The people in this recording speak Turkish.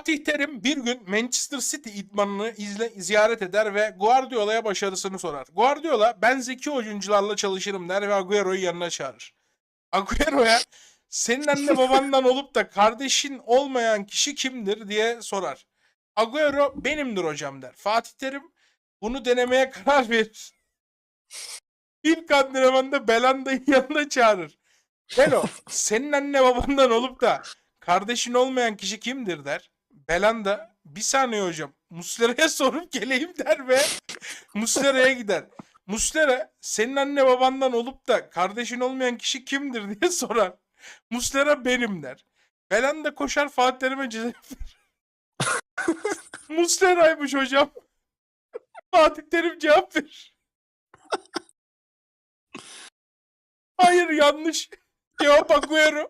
Fatih Terim bir gün Manchester City idmanını izle, ziyaret eder ve Guardiola'ya başarısını sorar. Guardiola ben zeki oyuncularla çalışırım der ve Agüero'yu yanına çağırır. Agüero'ya senin anne babandan olup da kardeşin olmayan kişi kimdir diye sorar. Agüero benimdir hocam der. Fatih Terim bunu denemeye karar verir. İlk antrenmanda Belanda'yı yanına çağırır. Belo senin anne babandan olup da kardeşin olmayan kişi kimdir der. Belanda bir saniye hocam Muslera'ya sorup geleyim der ve Muslera'ya gider. Muslera senin anne babandan olup da kardeşin olmayan kişi kimdir diye sorar. Muslera benim der. Belanda koşar Fatih Terim'e cevap verir. Muslera'ymış hocam. Fatih Terim cevap verir. Hayır yanlış. Cevap Agüero.